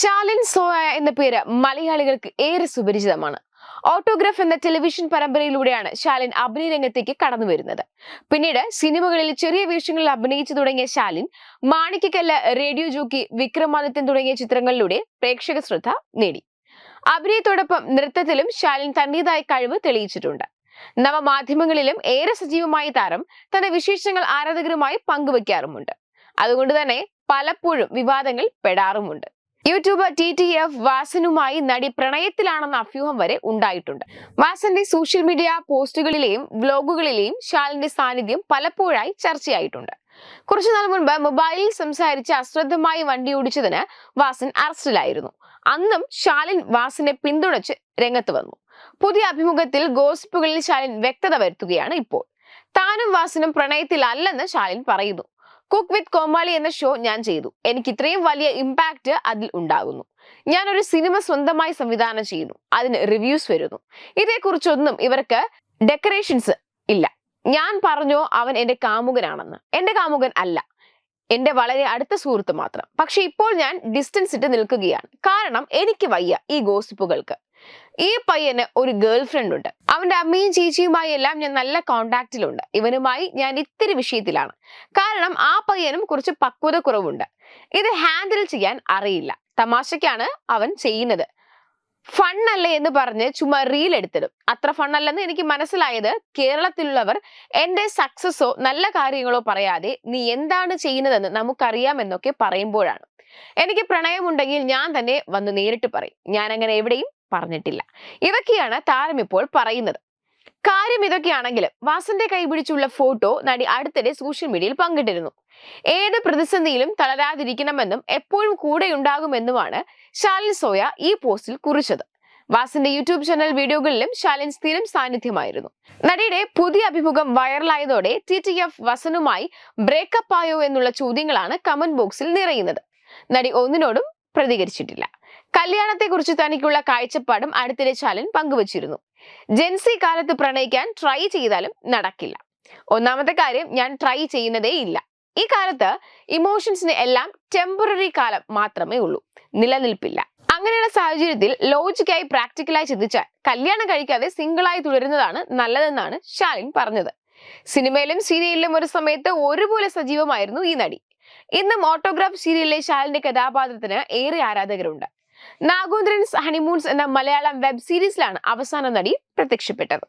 Shalin soya എന്ന പേര് മലയാളികൾക്ക് ഏറെ സുപരിചിതമാണ്. ഓട്ടോഗ്രാഫ് എന്ന ടെലിവിഷൻ പരമ്പരയിലൂടെയാണ് ശാലിൻ അഭിനയ രംഗത്തേക്ക് കടന്നു വരുന്നത്. പിന്നീട് സിനിമകളിൽ ചെറിയ വേഷങ്ങളിൽ അഭിനയിച്ചു തുടങ്ങിയ ശാലിൻ മാണിക്കക്കല്ല് റേഡിയോ ജോക്കി വിക്രമാദിത്യൻ തുടങ്ങിയ ചിത്രങ്ങളിലൂടെ പ്രേക്ഷക ശ്രദ്ധ നേടി. അഭിനയത്തോടൊപ്പം നൃത്തത്തിലും ശാലിൻ തന്റേതായ കഴിവ് തെളിയിച്ചിട്ടുണ്ട്. നവമാധ്യമങ്ങളിലും ഏറെ സജീവമായ താരം തന്റെ വിശേഷങ്ങൾ ആരാധകരുമായി പങ്കുവയ്ക്കാറുമുണ്ട് അതുകൊണ്ട് തന്നെ പലപ്പോഴും വിവാദങ്ങൾ പെടാറുമുണ്ട്. യൂട്യൂബർ ടി ടി എഫ് വാസനുമായി നടി പ്രണയത്തിലാണെന്ന അഭ്യൂഹം വരെ ഉണ്ടായിട്ടുണ്ട്. വാസന്റെ സോഷ്യൽ മീഡിയ പോസ്റ്റുകളിലെയും വ്ലോഗുകളിലെയും ശാലിന്റെ സാന്നിധ്യം പലപ്പോഴായി ചർച്ചയായിട്ടുണ്ട്. കുറച്ചുനാൾ മുൻപ് മൊബൈലിൽ സംസാരിച്ച് അശ്രദ്ധമായി വണ്ടി ഓടിച്ചതിന് വാസൻ അറസ്റ്റിലായിരുന്നു. അന്നും ശാലിൻ വാസനെ പിന്തുണച്ച് രംഗത്ത് വന്നു. പുതിയ അഭിമുഖത്തിൽ ഗോസിപ്പുകളിൽ ശാലിൻ വ്യക്തത വരുത്തുകയാണ് ഇപ്പോൾ. താനും വാസനും പ്രണയത്തിലല്ലെന്ന് ശാലിൻ പറയുന്നു. കുക്ക് വിത്ത് കോമാളി എന്ന ഷോ ഞാൻ ചെയ്തു. എനിക്ക് ഇത്രയും വലിയ ഇമ്പാക്റ്റ് അതിൽ ഉണ്ടാകുന്നു. ഞാൻ ഒരു സിനിമ സ്വന്തമായി സംവിധാനം ചെയ്യുന്നു. അതിന് റിവ്യൂസ് വരുന്നു. ഇതേക്കുറിച്ചൊന്നും ഇവർക്ക് ഡെക്കറേഷൻസ് ഇല്ല. ഞാൻ പറഞ്ഞോ അവൻ എന്റെ കാമുകനാണെന്ന്. എന്റെ കാമുകൻ അല്ല. എന്റെ വളരെ അടുത്ത സുഹൃത്ത് മാത്രം. പക്ഷെ ഇപ്പോൾ ഞാൻ ഡിസ്റ്റൻസ് ഇട്ട് നിൽക്കുകയാണ്. കാരണം എനിക്ക് വയ്യ ഈ ഗോസിപ്പുകൾക്ക് ഈ പയ്യന് ഒരു ഗേൾ ഫ്രണ്ട് ഉണ്ട്. അവന്റെ അമ്മയും ചേച്ചിയുമായി എല്ലാം ഞാൻ നല്ല കോണ്ടാക്റ്റിലുണ്ട് ഇവനുമായി ഞാൻ ഇത്തിരി വിഷയത്തിലാണ്. കാരണം ആ പയ്യനും കുറച്ച് പക്വത കുറവുണ്ട് ഇത് ഹാൻഡിൽ ചെയ്യാൻ അറിയില്ല. തമാശയ്ക്കാണ് അവൻ ചെയ്യുന്നത്. ഫണ്ണല്ലേ എന്ന് പറഞ്ഞ് ചുമ്മാ റീൽ എടുത്തിടും. അത്ര ഫണ്ണല്ലെന്ന് എനിക്ക് മനസ്സിലായത് കേരളത്തിലുള്ളവർ എന്റെ സക്സസ്സോ നല്ല കാര്യങ്ങളോ പറയാതെ നീ എന്താണ് ചെയ്യുന്നതെന്ന് നമുക്കറിയാമെന്നൊക്കെ പറയുമ്പോഴാണ്. എനിക്ക് പ്രണയമുണ്ടെങ്കിൽ ഞാൻ തന്നെ വന്ന് നേരിട്ട് പറയും. ഞാൻ അങ്ങനെ എവിടെയും പറഞ്ഞിട്ടില്ല. ഇതൊക്കെയാണ് താരം ഇപ്പോൾ പറയുന്നത്. കാര്യം ഇതൊക്കെയാണെങ്കിലും വാസന്റെ കൈപിടിച്ചുള്ള ഫോട്ടോ നടി അടുത്തിടെ സോഷ്യൽ മീഡിയയിൽ പങ്കിട്ടിരുന്നു. ഏത് പ്രതിസന്ധിയിലും തളരാതിരിക്കണമെന്നും എപ്പോഴും കൂടെയുണ്ടാകുമെന്നുമാണ് ശാലിൻ സോയ ഈ പോസ്റ്റിൽ കുറിച്ചത്. വാസിന്റെ യൂട്യൂബ് ചാനൽ വീഡിയോകളിലും ശാലിൻ സ്ഥിരം സാന്നിധ്യമായിരുന്നു. നടിയുടെ പുതിയ അഭിമുഖം വൈറലായതോടെ ടി ടി എഫ് വസനുമായി ബ്രേക്കപ്പ് ആയോ എന്നുള്ള ചോദ്യങ്ങളാണ് കമന്റ് ബോക്സിൽ നിറയുന്നത്. നടി ഒന്നിനോടും പ്രതികരിച്ചിട്ടില്ല. കല്യാണത്തെക്കുറിച്ച് തനിക്കുള്ള കാഴ്ചപ്പാടും അടുത്തിടെ ശാലിൻ പങ്കുവച്ചിരുന്നു. ജെൻസി കാലത്ത് പ്രണയിക്കാൻ ട്രൈ ചെയ്താലും നടക്കില്ല. ഒന്നാമത്തെ കാര്യം ഞാൻ ട്രൈ ചെയ്യുന്നതേ ഇല്ല. ഈ കാലത്ത് ഇമോഷൻസിന് എല്ലാം ടെമ്പററി കാലം മാത്രമേ ഉള്ളൂ. നിലനിൽപ്പില്ല. അങ്ങനെയുള്ള സാഹചര്യത്തിൽ ലോജിക്കായി പ്രാക്ടിക്കലായി ചിന്തിച്ചാൽ കല്യാണം കഴിക്കാതെ സിംഗിളായി തുടരുന്നതാണ് നല്ലതെന്നാണ് ഷാലിൻ പറഞ്ഞത്. സിനിമയിലും സീരിയലിലും ഒരു സമയത്ത് ഒരുപോലെ സജീവമായിരുന്നു ഈ നടി. ഇന്നും ഓട്ടോഗ്രാഫ് സീരിയലിലെ ഷാലിന്റെ കഥാപാത്രത്തിന് ഏറെ ആരാധകരുണ്ട്. നാഗോന്ദ്രൻസ് ഹണിമൂൺസ് എന്ന മലയാളം വെബ് സീരീസിലാണ് അവസാന നടി പ്രത്യക്ഷപ്പെട്ടത്.